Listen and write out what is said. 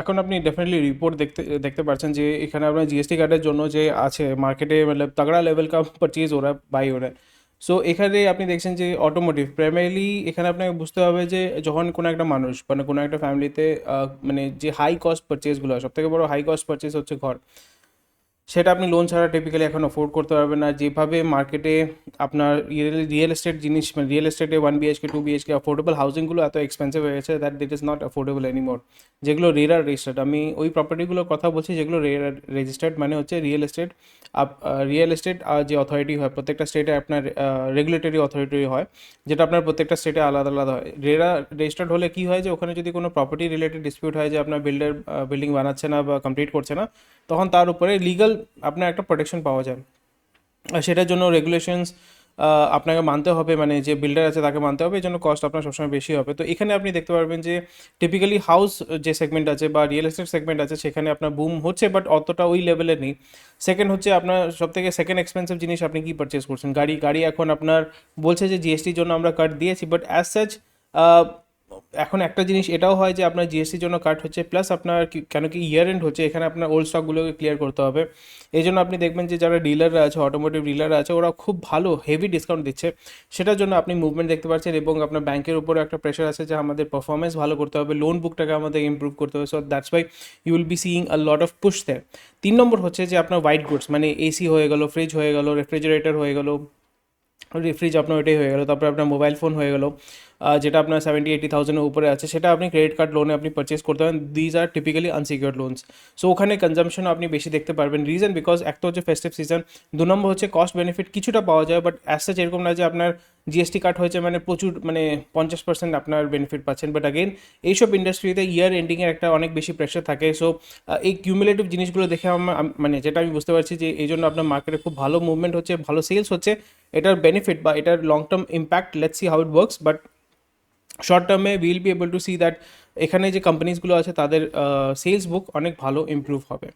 এখন আপনি definitely report দেখতে দেখতে পাচ্ছেন যে এখানে আপনার জিএসটি কার্ডের জন্য যে আছে মার্কেটে মানে তাগড়া লেভেল কাপ পারচেজ ওরা বাই ওরা। সো এখানে আপনি দেখছেন যে অটোমোটিভ প্রাইমারিলি এখানে আপনাকে বুঝতে হবে যে যখন কোনো একটা মানুষ মানে কোনো একটা ফ্যামিলিতে মানে যে হাই কস্ট পারচেজগুলো হয় সবথেকে বড় হাই কস্ট পারচেজ হচ্ছে ঘর। সেটা আপনি লোন ছাড়া টিপিক্যালি এখন অফোর্ড করতে পারবেন না। যেভাবে মার্কেটে আপনার রিয়েল এস্টেট জিনিস মানে real এস্টেটে one BHK two BHK affordable হাউসিংগুলো এত এক্সপেন্সিভ হয়ে গেছে that that is not affordable anymore যেগুলো রেয়ার রেজিস্টার্ড আমি ওই প্রপার্টিগুলোর কথা বলছি যেগুলো রেয়ার রেজিস্টার্ড মানে হচ্ছে real estate up real estate যে অথরিটি হয়, প্রত্যেকটা স্টেটে আপনার রেগুলেটরি অথরিটি হয়, যেটা আপনার প্রত্যেকটা স্টেটে আলাদা আলাদা হয়। রেরা রেজিস্টার্ড হলে কি হয় যে, ওখানে যদি কোনো প্রপার্টি রিলেটেড ডিসপিউট হয় যে, আপনার বিল্ডার বিল্ডিং বানাচ্ছে না বা কমপ্লিট করছে না, তখন তার উপরে লিগাল আপনার একটা প্রোটেকশন পাওয়া যায়। সেটার জন্য রেগুলেশনস আপনাকে মানতে হবে মানে যে বিল্ডার আছে তাকে মানতে হবে, এই জন্য কস্ট আপনার সবসময় বেশি হবে। তো এখানে আপনি দেখতে পারবেন যে টিপিক্যালি হাউস যে সেগমেন্ট আছে বা রিয়েল এস্টেট সেগমেন্ট আছে, সেখানে আপনার বুম হচ্ছে বাট অতটা ওই লেভেলে নেই। সেকেন্ড হচ্ছে আপনার সব থেকে সেকেন্ড এক্সপেন্সিভ জিনিস আপনি কি পারচেস করছেন? গাড়ি গাড়ি এখন আপনার বলছে যে জিএসটির জন্য আমরা কাট দিয়েছি বাট অ্যাজ সাচ এখন একটা জিনিস, এটাও হয় যে আপনার জিএসটির জন্য কাট হচ্ছে প্লাস আপনার কেন কি ইয়ার এন্ড হচ্ছে, এখানে আপনার ওল্ড স্টকগুলোকে ক্লিয়ার করতে হবে। এই জন্য আপনি দেখবেন যে যারা ডিলাররা আছে অটোমোটিভ ডিলাররা আছে, ওরা খুব ভালো হেভি ডিসকাউন্ট দিচ্ছে। সেটার জন্য আপনি মুভমেন্ট দেখতে পাচ্ছেন এবং আপনার ব্যাংকের উপরে একটা প্রেশার আছে যে আমাদের পারফরমেন্স ভালো করতে হবে লোন বুকটাকে আমাদের ইমপ্রুভ করতে হবে। So that's why you will be seeing a lot of push দেয় তিন নম্বর হচ্ছে যে আপনার হোয়াইট গুডস মানে এসি হয়ে গেল ফ্রিজ হয়ে গেল রেফ্রিজারেটর হয়ে গেল ফ্রিজ আপনার ওইটাই হয়ে গেলো। তারপরে আপনার মোবাইল ফোন হয়ে গেলো। যেটা আপনার সেভেন্টি এইটি থাউজেন্ডের উপরে আছে, সেটা আপনি ক্রেডিট কার্ড লোনে আপনি পারচেস করতে পারেন। These are typically unsecured loans so ওখানে কনজামশন আপনি বেশি দেখতে পারবেন। রিজন বিকজ এক তো হচ্ছে ফেস্টিভ সিজন দু নম্বর হচ্ছে কস্ট বেনিফিট কিছুটা পাওয়া যায় বাট অ্যাস সাচ এরকম না যে আপনার জিএসটি কাট হয়েছে মানে প্রচুর মানে পঞ্চাশ পার্সেন্ট আপনার বেনিফিট পাচ্ছেন। বাট আগেন এইসব ইন্ডাস্ট্রিতে ইয়ার এন্ডিংয়ের একটা অনেক বেশি প্রেশার থাকে। সো এই কিউমুলেটিভ জিনিসগুলো দেখে আমার মানে যেটা আমি বুঝতে পারছি যে এই জন্য আপনার মার্কেটে খুব ভালো মুভমেন্ট হচ্ছে, ভালো সেলস হচ্ছে। এটার বেনিফিট বা এটার long term impact let's see how it works but short টার্মে will be able to see that এখানে যে কোম্পানিজগুলো আছে, তাদের সেলস বুক অনেক ভালো ইমপ্রুভ হবে।